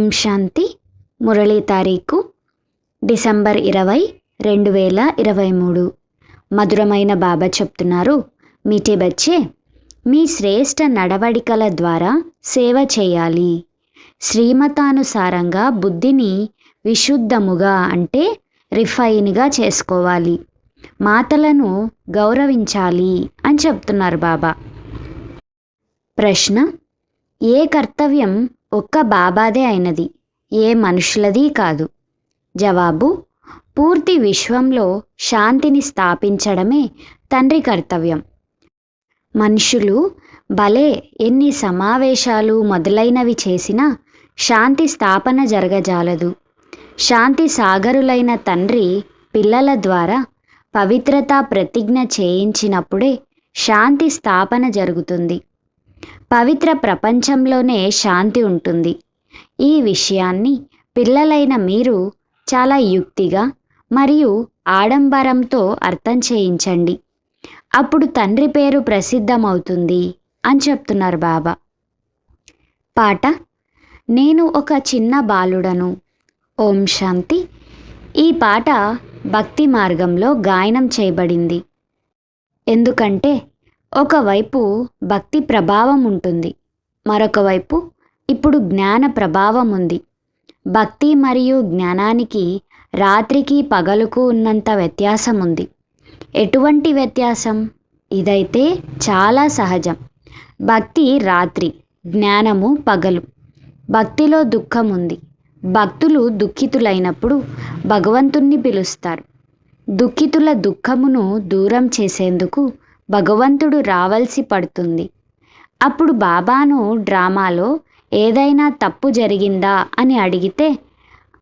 ఓం శాంతి. మురళీ తారీఖు డిసెంబర్ ఇరవై రెండు వేల ఇరవై మూడు. మధురమైన బాబా చెప్తున్నారు మీటే బచ్చే మీ శ్రేష్ట నడవడికల ద్వారా సేవ చేయాలి. శ్రీమతానుసారంగా బుద్ధిని విశుద్ధముగా అంటే రిఫైన్గా చేసుకోవాలి. మాతలను గౌరవించాలి అని చెప్తున్నారు బాబా. ప్రశ్న ఏ కర్తవ్యం ఒక్క బాబాదే అయినది ఏ మనుషులది కాదు. జవాబు పూర్తి విశ్వంలో శాంతిని స్థాపించడమే తండ్రి కర్తవ్యం. మనుషులు భలే ఎన్ని సమావేశాలు మొదలైనవి చేసినా శాంతి స్థాపన జరగజాలదు. శాంతి సాగరులైన తండ్రి పిల్లల ద్వారా పవిత్రతా ప్రతిజ్ఞ చేయించినప్పుడే శాంతి స్థాపన జరుగుతుంది. పవిత్ర ప్రపంచంలోనే శాంతి ఉంటుంది. ఈ విషయాన్ని పిల్లలైన మీరు చాలా యుక్తిగా మరియు ఆడంబరంతో అర్థం చేయించండి. అప్పుడు తండ్రి పేరు ప్రసిద్ధమవుతుంది అని చెప్తున్నారు బాబా. పాట నేను ఒక చిన్న బాలుడను. ఓం శాంతి. ఈ పాట భక్తి మార్గంలో గాయనం చేయబడింది. ఎందుకంటే ఒకవైపు భక్తి ప్రభావం ఉంటుంది మరొక వైపు ఇప్పుడు జ్ఞాన ప్రభావం ఉంది భక్తి మరియు జ్ఞానానికి రాత్రికి పగలుకు ఉన్నంత వ్యత్యాసం ఉంది ఎటువంటి వ్యత్యాసం? ఇదైతే చాలా సహజం. భక్తి రాత్రి జ్ఞానము పగలు. భక్తిలో దుఃఖం ఉంది భక్తులు దుఃఖితులైనప్పుడు భగవంతుణ్ణి పిలుస్తారు. దుఃఖితుల దుఃఖమును దూరం చేసేందుకు భగవంతుడు రావాల్సి పడుతుంది. అప్పుడు బాబాను డ్రామాలో ఏదైనా తప్పు జరిగిందా అని అడిగితే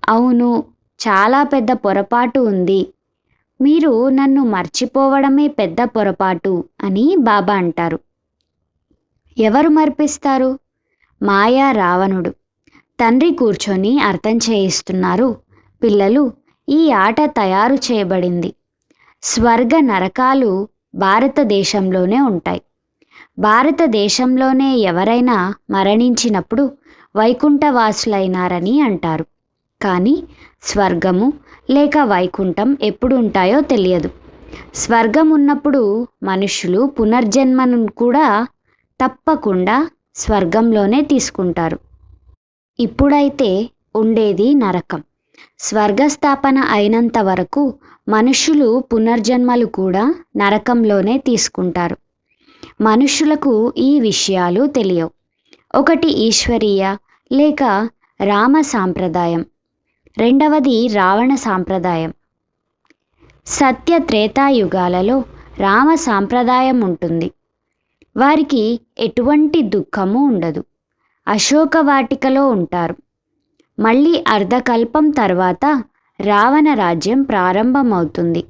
అవును చాలా పెద్ద పొరపాటు ఉంది. మీరు నన్ను మర్చిపోవడమే పెద్ద పొరపాటు అని బాబా అంటారు. ఎవరు మర్పిస్తారు? మాయా రావణుడు. తండ్రి కూర్చొని అర్థం చేయిస్తున్నారు. పిల్లలు ఈ ఆట తయారు చేయబడింది. స్వర్గ నరకాలు భారతదేశంలోనే ఉంటాయి. భారతదేశంలోనే ఎవరైనా మరణించినప్పుడు వైకుంఠవాసులైనారని అంటారు. కానీ స్వర్గము లేక వైకుంఠం ఎప్పుడు ఉంటాయో తెలియదు. స్వర్గం ఉన్నప్పుడు మనుషులు పునర్జన్మను కూడా తప్పకుండా స్వర్గంలోనే తీసుకుంటారు. ఇప్పుడైతే ఉండేది నరకం. స్వర్గస్థాపన అయినంత వరకు మనుషులు పునర్జన్మలు కూడా నరకంలోనే తీసుకుంటారు. మనుషులకు ఈ విషయాలు తెలియవు. ఒకటి ఈశ్వరీయ లేక రామ సాంప్రదాయం. రెండవది రావణ సాంప్రదాయం. సత్య త్రేతాయుగాలలో రామ సాంప్రదాయం ఉంటుంది. వారికి ఎటువంటి దుఃఖము ఉండదు. అశోక వాటికలో ఉంటారు. మళ్ళీ అర్ధకల్పం తర్వాత రావణ రాజ్యం ప్రారంభమవుతుంది.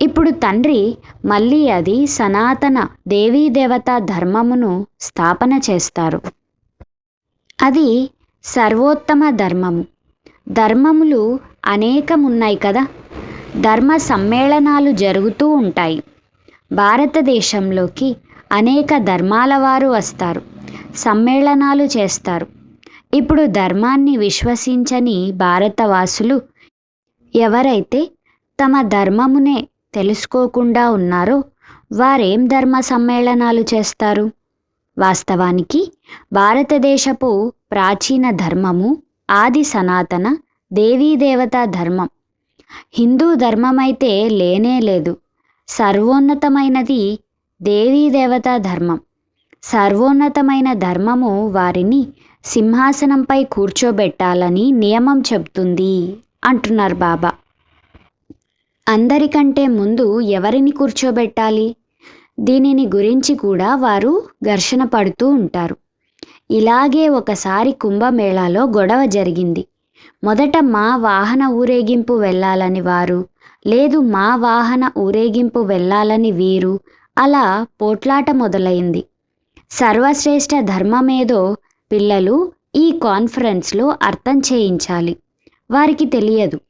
ఇప్పుడు తండ్రి మళ్ళీ అది సనాతన దేవీదేవత ధర్మమును స్థాపన చేస్తారు. అది సర్వోత్తమ ధర్మము. ధర్మములు అనేకమున్నాయి కదా. ధర్మ సమ్మేళనాలు జరుగుతూ ఉంటాయి. భారతదేశంలోకి అనేక ధర్మాల వారు వస్తారు. సమ్మేళనాలు చేస్తారు. ఇప్పుడు ధర్మాన్ని విశ్వసించని భారతవాసులు ఎవరైతే తమ ధర్మమునే తెలుసుకోకుండా ఉన్నారో వారేం ధర్మ సమ్మేళనాలు చేస్తారు? వాస్తవానికి భారతదేశపు ప్రాచీన ధర్మము ఆది సనాతన దేవీదేవతా ధర్మం. హిందూ ధర్మమైతే లేనే లేదు. సర్వోన్నతమైనది దేవీదేవతా ధర్మం. సర్వోన్నతమైన ధర్మము వారిని సింహాసనంపై కూర్చోబెట్టాలని నియమం చెబుతుంది అంటున్నారు బాబా. అందరికంటే ముందు ఎవరిని కూర్చోబెట్టాలి? దీనిని గురించి కూడా వారు ఘర్షణ పడుతూ ఉంటారు. ఇలాగే ఒకసారి కుంభమేళాలో గొడవ జరిగింది. మొదట మా వాహన ఊరేగింపు వెళ్ళాలని వారు లేదు మా వాహన ఊరేగింపు వెళ్ళాలని వీరు అలా పోట్లాట మొదలైంది. సర్వశ్రేష్ఠ ధర్మమేదో పిల్లలు ఈ కాన్ఫరెన్స్లో అర్థం చేయించాలి. వారికి తెలియదు.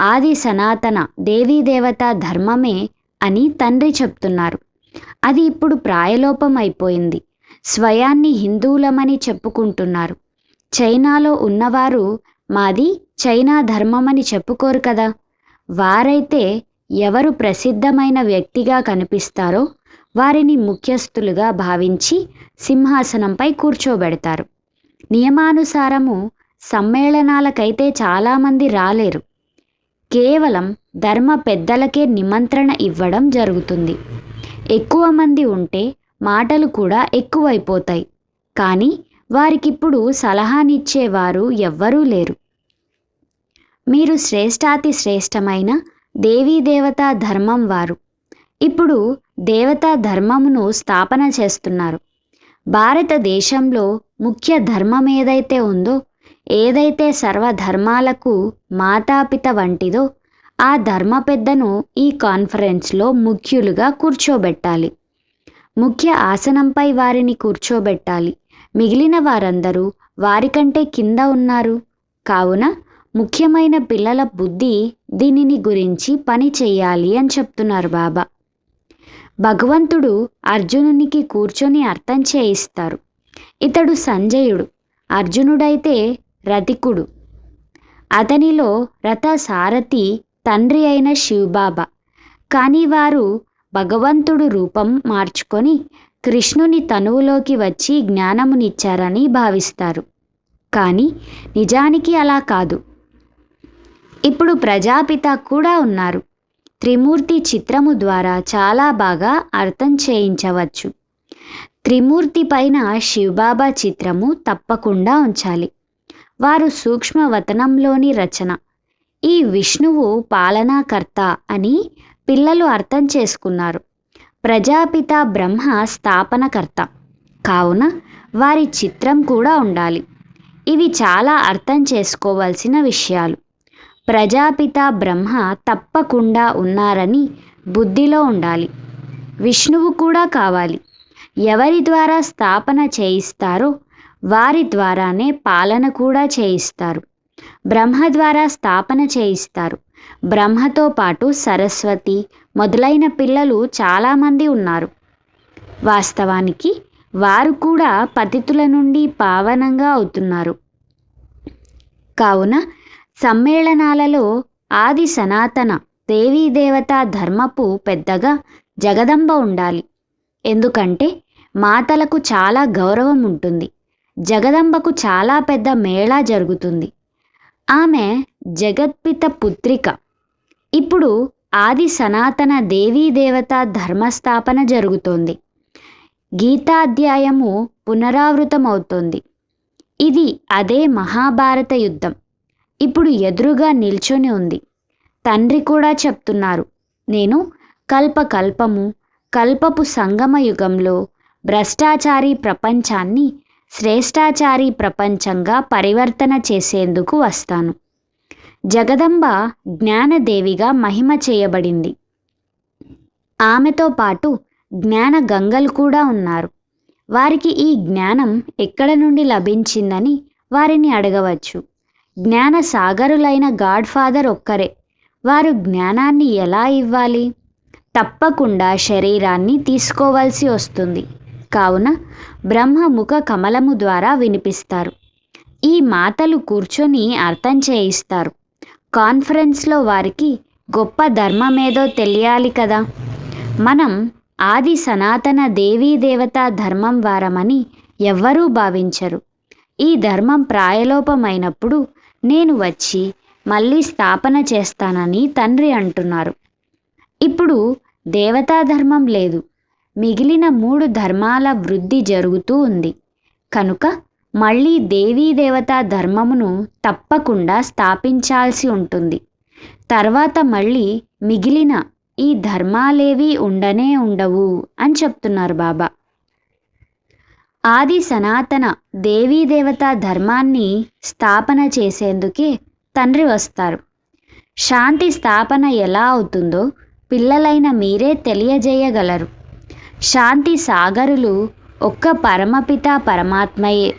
ఆది సనాతన దేవీదేవత ధర్మమే అని తండ్రి చెప్తున్నారు. అది ఇప్పుడు ప్రాయలోపం అయిపోయింది. స్వయాన్ని హిందువులమని చెప్పుకుంటున్నారు. చైనాలో ఉన్నవారు మాది చైనా ధర్మమని చెప్పుకోరు కదా. వారైతే ఎవరు ప్రసిద్ధమైన వ్యక్తిగా కనిపిస్తారో వారిని ముఖ్యస్థులుగా భావించి సింహాసనంపై కూర్చోబెడతారు. నియమానుసారము సమ్మేళనాలకైతే చాలామంది రాలేరు. కేవలం ధర్మ పెద్దలకే నిమంత్రణ ఇవ్వడం జరుగుతుంది. ఎక్కువ మంది ఉంటే మాటలు కూడా ఎక్కువైపోతాయి. కానీ వారికిప్పుడు సలహానిచ్చేవారు ఎవ్వరూ లేరు. మీరు శ్రేష్టాతి శ్రేష్టమైన దేవతా ధర్మం వారు. ఇప్పుడు దేవతా ధర్మమును స్థాపన చేస్తున్నారు. భారతదేశంలో ముఖ్య ధర్మం ఏదైతే ఉందో ఏదైతే సర్వధర్మాలకు మాతాపిత వంటిదో ఆ ధర్మ పెద్దను ఈ కాన్ఫరెన్స్లో ముఖ్యులుగా కూర్చోబెట్టాలి. ముఖ్య ఆసనంపై వారిని కూర్చోబెట్టాలి. మిగిలిన వారందరూ వారికంటే కింద ఉన్నారు. కావున ముఖ్యమైన పిల్లల బుద్ధి దీనిని గురించి పని చెయ్యాలి అని చెప్తున్నారు బాబా. భగవంతుడు అర్జునునికి కూర్చొని అర్థం చేయిస్తారు. ఇతడు సంజయుడు అర్జునుడైతే రతికుడు. అతనిలో రథ సారథి తండ్రి అయిన శివబాబా. కానీ వారు భగవంతుడు రూపం మార్చుకొని కృష్ణుని తనువులోకి వచ్చి జ్ఞానమునిచ్చారని భావిస్తారు. కానీ నిజానికి అలా కాదు. ఇప్పుడు ప్రజాపిత కూడా ఉన్నారు. త్రిమూర్తి చిత్రము ద్వారా చాలా బాగా అర్థం చేయించవచ్చు. త్రిమూర్తి పైన శివబాబా చిత్రము తప్పకుండా ఉంచాలి. వారు సూక్ష్మవతనంలోని రచన. ఈ విష్ణువు పాలనాకర్త అని పిల్లలు అర్థం చేసుకున్నారు. ప్రజాపిత బ్రహ్మ స్థాపనకర్త. కావున వారి చిత్రం కూడా ఉండాలి. ఇవి చాలా అర్థం చేసుకోవాల్సిన విషయాలు. ప్రజాపిత బ్రహ్మ తప్పకుండా ఉన్నారని బుద్ధిలో ఉండాలి. విష్ణువు కూడా కావాలి. ఎవరి ద్వారా స్థాపన చేయిస్తారో వారి ద్వారానే పాలన కూడా చేయిస్తారు. బ్రహ్మ ద్వారా స్థాపన చేయిస్తారు. బ్రహ్మతో పాటు సరస్వతి మొదలైన పిల్లలు చాలామంది ఉన్నారు. వాస్తవానికి వారు కూడా పతితుల నుండి పావనంగా అవుతున్నారు. కావున సమ్మేళనాలలో ఆది సనాతన దేవత ధర్మపు పెద్దగా జగదంబ ఉండాలి. ఎందుకంటే మాతలకు చాలా గౌరవం ఉంటుంది. జగదంబకు చాలా పెద్ద మేళా జరుగుతుంది. ఆమె జగత్పిత పుత్రిక. ఇప్పుడు ఆది సనాతన దేవత ధర్మస్థాపన జరుగుతోంది. గీతాధ్యాయము పునరావృతమవుతోంది. ఇది అదే మహాభారత యుద్ధం. ఇప్పుడు ఎదురుగా నిల్చొని ఉంది. తండ్రి కూడా చెప్తున్నారు. నేను కల్పకల్పము కల్పపు సంగమ యుగంలో భ్రష్టాచారి ప్రపంచాన్ని శ్రేష్టాచారి ప్రపంచంగా పరివర్తన చేసేందుకు వస్తాను. జగదంబ జ్ఞానదేవిగా మహిమ చేయబడింది. ఆమెతో పాటు జ్ఞాన గంగలు కూడా ఉన్నారు. వారికి ఈ జ్ఞానం ఎక్కడ నుండి లభించిందని వారిని అడగవచ్చు. జ్ఞాన సాగరులైన గాడ్ ఫాదర్ ఒక్కరే. వారు జ్ఞానాన్ని ఎలా ఇవ్వాలి? తప్పకుండా శరీరాన్ని తీసుకోవాల్సి వస్తుంది. కావున బ్రహ్మ ముఖ కమలము ద్వారా వినిపిస్తారు. ఈ మాతలు కూర్చొని అర్థం చేయిస్తారు. కాన్ఫరెన్స్లో వారికి గొప్ప ధర్మమేదో తెలియాలి కదా. మనం ఆది సనాతన దేవీ దేవతా ధర్మం వారమని ఎవ్వరూ భావించరు. ఈ ధర్మం ప్రాయలోపమైనప్పుడు నేను వచ్చి మళ్ళీ స్థాపన చేస్తానని తండ్రి అంటున్నారు. ఇప్పుడు దేవతా ధర్మం లేదు. మిగిలిన మూడు ధర్మాల వృద్ధి జరుగుతూ ఉంది. కనుక మళ్ళీ దేవీ దేవతా ధర్మమును తప్పకుండా స్థాపించాల్సి ఉంటుంది. తర్వాత మళ్ళీ మిగిలిన ఈ ధర్మాలేవి ఉండనే ఉండవు అని చెప్తున్నారు బాబా. ఆది సనాతన దేవీ దేవతా ధర్మాన్ని స్థాపన చేసేందుకే తండ్రి వస్తారు. శాంతి స్థాపన ఎలా అవుతుందో పిల్లలైన మీరే తెలియజేయగలరు. శాంతి సాగరులు ఒక్క పరమపిత పరమాత్మయే.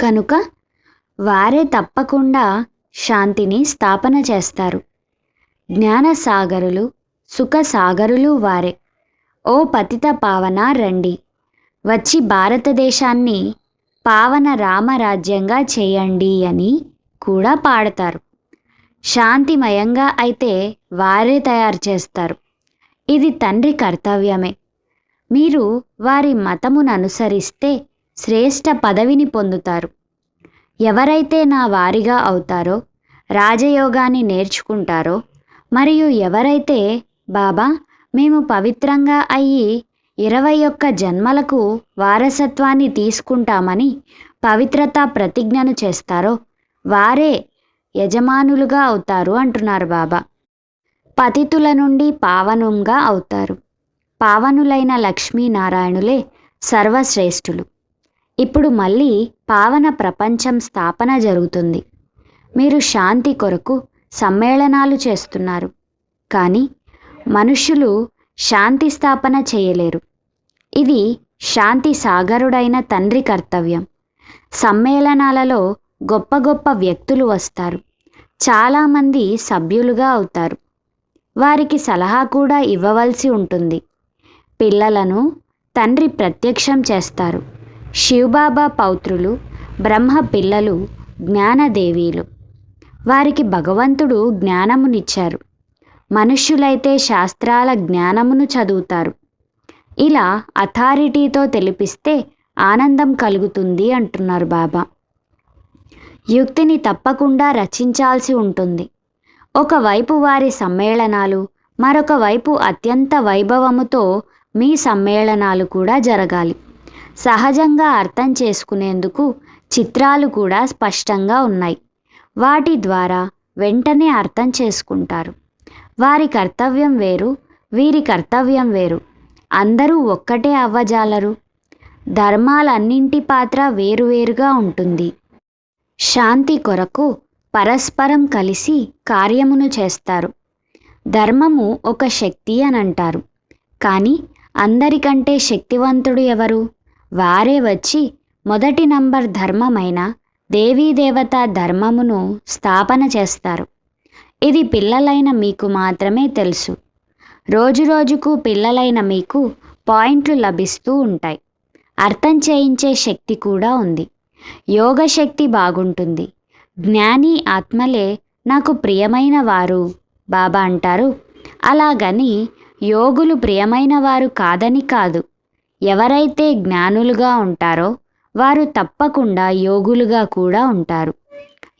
కనుక వారే తప్పకుండా శాంతిని స్థాపన చేస్తారు. జ్ఞాన సాగరులు వారే. ఓ పతిత పావన రండి. వచ్చి భారతదేశాన్ని పావన రామరాజ్యంగా చేయండి అని కూడా పాడతారు. శాంతిమయంగా అయితే వారే తయారు చేస్తారు. ఇది తండ్రి కర్తవ్యమే. మీరు వారి మతమును అనుసరిస్తే శ్రేష్ఠ పదవిని పొందుతారు. ఎవరైతే నా వారిగా అవుతారో రాజయోగాన్ని నేర్చుకుంటారో మరియు ఎవరైతే బాబా మేము పవిత్రంగా అయ్యి ఇరవై ఒక్క జన్మలకు వారసత్వాన్ని తీసుకుంటామని పవిత్రతా ప్రతిజ్ఞను చేస్తారో వారే యజమానులుగా అవుతారు అంటున్నారు బాబా. పతితుల నుండి పావనంగా అవుతారు. పావనులైన లక్ష్మీనారాయణులే సర్వశ్రేష్ఠులు. ఇప్పుడు మళ్ళీ పావన ప్రపంచం స్థాపన జరుగుతుంది. మీరు శాంతి కొరకు సమ్మేళనాలు చేస్తున్నారు. కానీ మనుషులు శాంతి స్థాపన చేయలేరు. ఇది శాంతి సాగరుడైన తండ్రి కర్తవ్యం. సమ్మేళనాలలో గొప్ప గొప్ప వ్యక్తులు వస్తారు. చాలామంది సభ్యులుగా అవుతారు. వారికి సలహా కూడా ఇవ్వవలసి ఉంటుంది. పిల్లలను తండ్రి ప్రత్యక్షం చేస్తారు. శివబాబా పౌత్రులు బ్రహ్మ పిల్లలు జ్ఞానదేవీలు. వారికి భగవంతుడు జ్ఞానమునిచ్చారు. మనుష్యులైతే శాస్త్రాల జ్ఞానమును చదువుతారు. ఇలా అథారిటీతో తెలిపిస్తే ఆనందం కలుగుతుంది అంటున్నారు బాబా. యుక్తిని తప్పకుండా రచించాల్సి ఉంటుంది. ఒకవైపు వారి సమ్మేళనాలు మరొక వైపు అత్యంత వైభవముతో మీ సమ్మేళనాలు కూడా జరగాలి. సహజంగా అర్థం చేసుకునేందుకు చిత్రాలు కూడా స్పష్టంగా ఉన్నాయి. వాటి ద్వారా వెంటనే అర్థం చేసుకుంటారు. వారి కర్తవ్యం వేరు వీరి కర్తవ్యం వేరు. అందరూ ఒక్కటే అవ్వజాలరు. ధర్మాలన్నింటి పాత్ర వేరువేరుగా ఉంటుంది. శాంతి కొరకు పరస్పరం కలిసి కార్యమును చేస్తారు. ధర్మము ఒక శక్తి అని అంటారు కానీ అందరికంటే శక్తివంతుడు ఎవరు? వారే వచ్చి మొదటి నంబర్ ధర్మమైన దేవీదేవత ధర్మమును స్థాపన చేస్తారు. ఇది పిల్లలైన మీకు మాత్రమే తెలుసు. రోజురోజుకు పిల్లలైన మీకు పాయింట్లు లభిస్తూ ఉంటాయి. అర్థం చేయించే శక్తి కూడా ఉంది. యోగ శక్తి బాగుంటుంది. జ్ఞాని ఆత్మలే నాకు ప్రియమైన వారు బాబా అంటారు. అలాగని యోగులు ప్రియమైన వారు కాదని కాదు. ఎవరైతే జ్ఞానులుగా ఉంటారో వారు తప్పకుండా యోగులుగా కూడా ఉంటారు.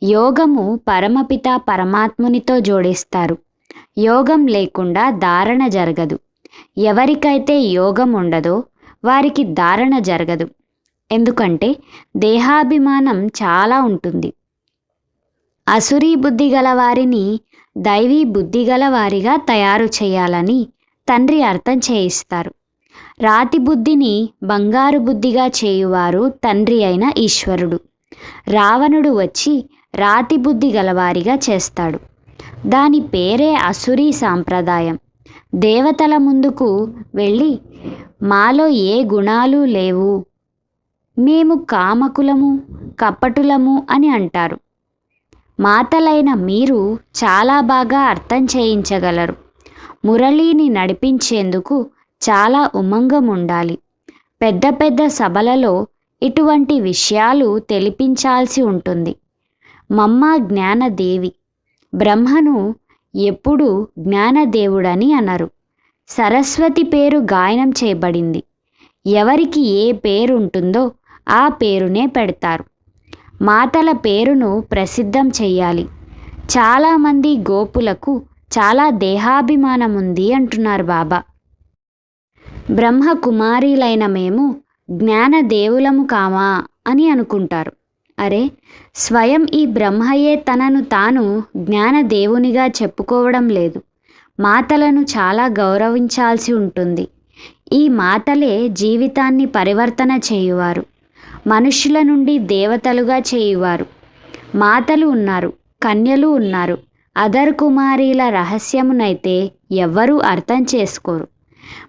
యోగము పరమపిత పరమాత్మునితో జోడిస్తారు. యోగం లేకుండా ధారణ జరగదు. ఎవరికైతే యోగం ఉండదో వారికి ధారణ జరగదు. ఎందుకంటే దేహాభిమానం చాలా ఉంటుంది. అసురీ బుద్ధి గల వారిని దైవీ బుద్ధి గల వారిగా తయారు చేయాలని తండ్రి అర్థం చేయిస్తారు. రాతి బుద్ధిని బంగారు బుద్ధిగా చేయువారు తండ్రి అయిన ఈశ్వరుడు. రావణుడు వచ్చి రాతి బుద్ధి గలవారిగా చేస్తాడు. దాని పేరే అసురీ సాంప్రదాయం. దేవతల ముందుకు వెళ్ళి మాలో ఏ గుణాలు లేవు? మేము కామకులము కపటులము అని అంటారు. మాతలైన మీరు చాలా బాగా అర్థం చేయించగలరు. మురళీని నడిపించేందుకు చాలా ఉమంగం ఉండాలి పెద్ద పెద్ద సభలలో ఇటువంటి విషయాలు తెలిపించాల్సి ఉంటుంది. మమ్మ జ్ఞానదేవి. బ్రహ్మను ఎప్పుడు జ్ఞానదేవుడని అనరు. సరస్వతి పేరు గాయనం చేయబడింది. ఎవరికి ఏ పేరు ఉంటుందో ఆ పేరునే పెడతారు. మాతల పేరును ప్రసిద్ధం చెయ్యాలి. చాలామంది గోపులకు చాలా దేహాభిమానం ఉంది అంటున్నారు బాబా. బ్రహ్మ కుమారీలైన మేము జ్ఞానదేవులము కామా అని అనుకుంటారు. అరే స్వయం ఈ బ్రహ్మయే తనను తాను జ్ఞానదేవునిగా చెప్పుకోవడం లేదు. మాతలను చాలా గౌరవించాల్సి ఉంటుంది. ఈ మాతలే జీవితాన్ని పరివర్తన చేయువారు. మనుషుల నుండి దేవతలుగా చేయువారు. మాతలు ఉన్నారు కన్యలు ఉన్నారు. అదర్ కుమారీల రహస్యమునైతే ఎవ్వరూ అర్థం చేసుకోరు.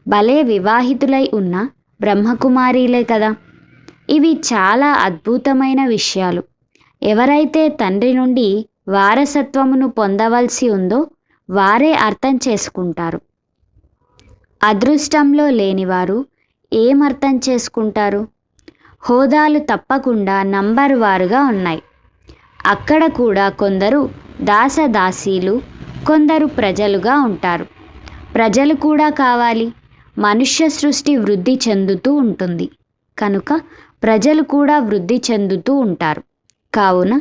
భలే వివాహితులై ఉన్న బ్రహ్మకుమారీలే కదా. ఇవి చాలా అద్భుతమైన విషయాలు. ఎవరైతే తండ్రి నుండి వారసత్వమును పొందవలసి ఉందో వారే అర్థం చేసుకుంటారు. అదృష్టంలో లేనివారు ఏం అర్థం చేసుకుంటారు? హోదాలు తప్పకుండా నంబర్ వారుగా ఉన్నాయి. అక్కడ కూడా కొందరు దాసదాసీలు కొందరు ప్రజలుగా ఉంటారు. ప్రజలు కూడా కావాలి. మనుష్య సృష్టి వృద్ధి చెందుతూ ఉంటుంది. కనుక ప్రజలు కూడా వృద్ధి చెందుతూ ఉంటారు. కావున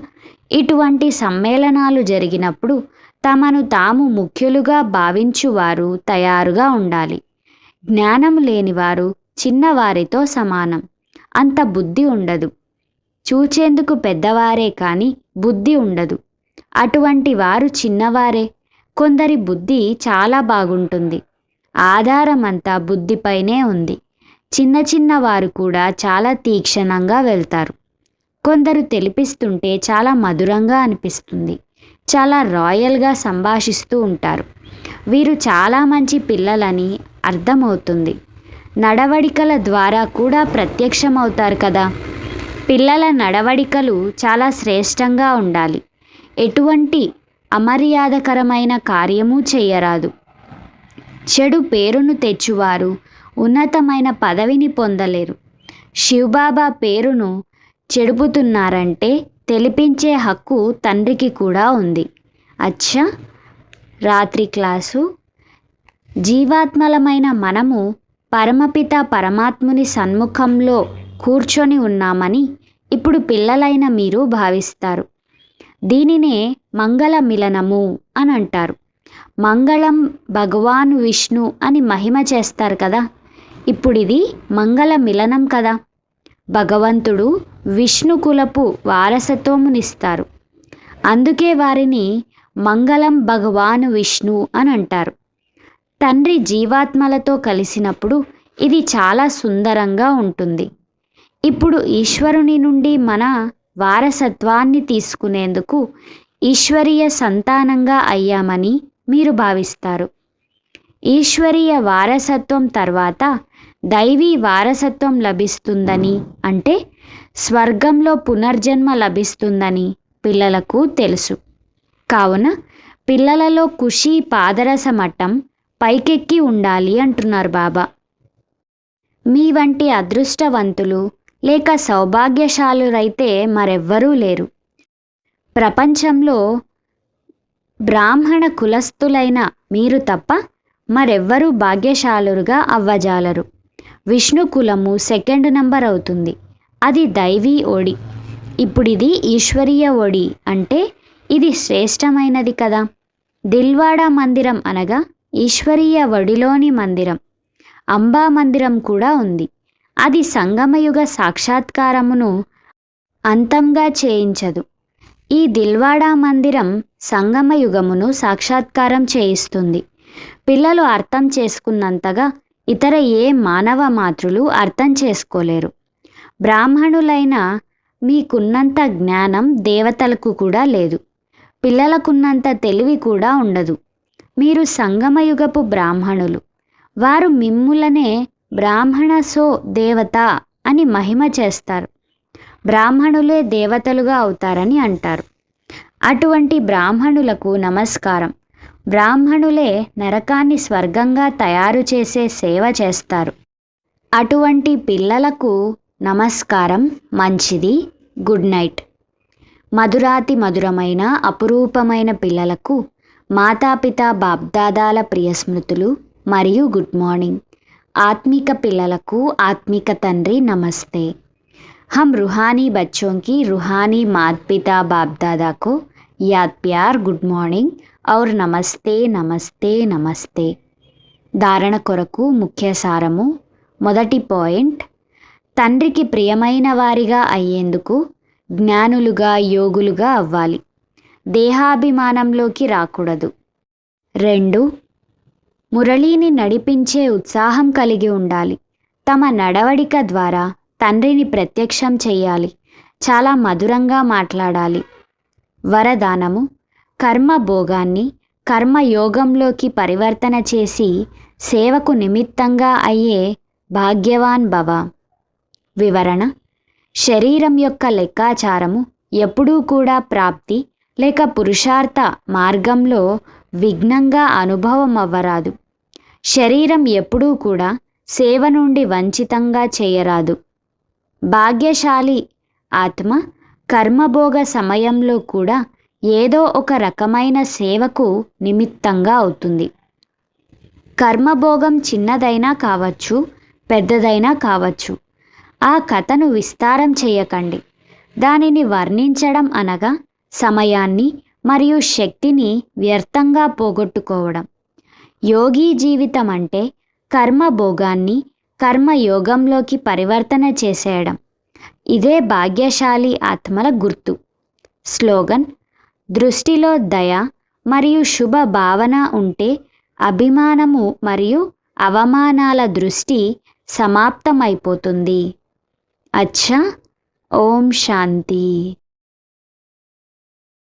ఇటువంటి సమ్మేళనాలు జరిగినప్పుడు తమను తాము ముఖ్యులుగా భావించువారు తయారుగా ఉండాలి. జ్ఞానం లేనివారు చిన్నవారితో సమానం. అంత బుద్ధి ఉండదు. చూచేందుకు పెద్దవారే కానీ బుద్ధి ఉండదు. అటువంటి వారు చిన్నవారే. కొందరి బుద్ధి చాలా బాగుంటుంది. ఆధారం అంతా బుద్ధిపైనే ఉంది. చిన్న చిన్న వారు కూడా చాలా తీక్షణంగా వెళ్తారు. కొందరు తెలిపిస్తుంటే చాలా మధురంగా అనిపిస్తుంది. చాలా రాయల్గా సంభాషిస్తూ ఉంటారు. వీరు చాలా మంచి పిల్లలని అర్థమవుతుంది. నడవడికల ద్వారా కూడా ప్రత్యక్షమవుతారు కదా. పిల్లల నడవడికలు చాలా శ్రేష్టంగా ఉండాలి. ఎటువంటి అమర్యాదకరమైన కార్యము చేయరాదు చెడు పేరును తెచ్చువారు ఉన్నతమైన పదవిని పొందలేరు. శివబాబా పేరును చెడుపుతున్నారంటే తెలిపించే హక్కు తండ్రికి కూడా ఉంది. అచ్చా! రాత్రి క్లాసు. జీవాత్మలమైన మనము పరమపిత పరమాత్ముని సన్ముఖంలో కూర్చొని ఉన్నామని ఇప్పుడు పిల్లలైన మీరు భావిస్తారు. దీనినే మంగళ మిలనము అని అంటారు. మంగళం భగవాన్ విష్ణు అని మహిమ చేస్తారు కదా. ఇప్పుడు ఇది మంగళ మిలనం కదా. భగవంతుడు విష్ణు కులపు వారసత్వమునిస్తారు. అందుకే వారిని మంగళం భగవాను విష్ణు అని అంటారు. తండ్రి జీవాత్మలతో కలిసినప్పుడు ఇది చాలా సుందరంగా ఉంటుంది. ఇప్పుడు ఈశ్వరుని నుండి మన వారసత్వాన్ని తీసుకునేందుకు ఈశ్వరీయ సంతానంగా అయ్యామని మీరు భావిస్తారు. ఈశ్వరీయ వారసత్వం తర్వాత దైవీ వారసత్వం లభిస్తుందని అంటే స్వర్గంలో పునర్జన్మ లభిస్తుందని పిల్లలకు తెలుసు. కావున పిల్లలలో ఖుషి పాదరస మట్టం పైకెక్కి ఉండాలి అంటున్నారు బాబా. మీ వంటి అదృష్టవంతులు లేక సౌభాగ్యశాలురైతే మరెవ్వరూ లేరు. ప్రపంచంలో బ్రాహ్మణ కులస్థులైన మీరు తప్ప మరెవ్వరూ భాగ్యశాలురుగా అవ్వజాలరు. విష్ణు కులము సెకండ్ నంబర్ అవుతుంది. అది దైవీ ఒడి. ఇప్పుడు ఇది ఈశ్వరీయ ఒడి అంటే ఇది శ్రేష్టమైనది కదా. దిల్వాడా మందిరం అనగా ఈశ్వరీయ ఒడిలోని మందిరం. అంబా మందిరం కూడా ఉంది. అది సంగమయుగ సాక్షాత్కారమును అంతంగా చేయించదు. ఈ దిల్వాడా మందిరం సంగమయుగమును సాక్షాత్కారం చేయిస్తుంది. పిల్లలు అర్థం చేసుకున్నంతగా ఇతర ఏ మానవ మాతృలు అర్థం చేసుకోలేరు. బ్రాహ్మణులైన మీకున్నంత జ్ఞానం దేవతలకు కూడా లేదు. పిల్లలకున్నంత తెలివి కూడా ఉండదు. మీరు సంగమయుగపు బ్రాహ్మణులు. వారు మిమ్ములనే బ్రాహ్మణ సో దేవత అని మహిమ చేస్తారు. బ్రాహ్మణులే దేవతలుగా అవుతారని అంటారు. అటువంటి బ్రాహ్మణులకు నమస్కారం. బ్రాహ్మణులే నరకాన్ని స్వర్గంగా తయారు చేసే సేవ చేస్తారు. అటువంటి పిల్లలకు నమస్కారం మంచిది గుడ్ నైట్. మధురాతి మధురమైన అపురూపమైన పిల్లలకు మాతాపిత బాబ్దాదాల ప్రియ స్మృతులు మరియు గుడ్ మార్నింగ్. ఆత్మిక పిల్లలకు ఆత్మిక తండ్రి నమస్తే हम रूहानी बच्चों की रूहानी माता पिता बाप दादा को याद प्यार గుడ్ మార్నింగ్ ఔర్ నమస్తే నమస్తే నమస్తే ధారణ కొరకు ముఖ్య సారము మొదటి పాయింట్ తండ్రికి ప్రియమైన వారిగా అయ్యేందుకు జ్ఞానులుగా యోగులుగా అవ్వాలి దేహాభిమానంలోకి రాకూడదు రెండు మురళీని నడిపించే ఉత్సాహం కలిగి ఉండాలి. తమ నడవడిక ద్వారా తండ్రిని ప్రత్యక్షం చెయ్యాలి చాలా మధురంగా మాట్లాడాలి. వరదానము కర్మ భోగాన్ని కర్మయోగంలోకి పరివర్తన చేసి సేవకు నిమిత్తంగా అయ్యే భాగ్యవాన్ భవ. వివరణ శరీరం యొక్క లెక్కాచారము ఎప్పుడూ కూడా ప్రాప్తి లేక పురుషార్థ మార్గంలో విఘ్నంగా అనుభవం అవ్వరాదు శరీరం ఎప్పుడూ కూడా సేవ నుండి వంచితంగా చేయరాదు. భాగ్యశాలి ఆత్మ కర్మభోగ సమయంలో కూడా ఏదో ఒక రకమైన సేవకు నిమిత్తంగా అవుతుంది. కర్మభోగం చిన్నదైనా కావచ్చు పెద్దదైనా కావచ్చు. ఆ కథను విస్తారం చేయకండి. దానిని వర్ణించడం అనగా సమయాన్ని మరియు శక్తిని వ్యర్థంగా పోగొట్టుకోవడం. యోగి జీవితం అంటే కర్మభోగాన్ని కర్మయోగంలోకి పరివర్తన చేసేయడం. ఇదే భాగ్యశాలి ఆత్మల గుర్తు. స్లోగన్ దృష్టిలో దయ మరియు శుభ భావన ఉంటే అభిమానము మరియు అవమానాల దృష్టి సమాప్తమైపోతుంది. అచ్చా ఓం శాంతి.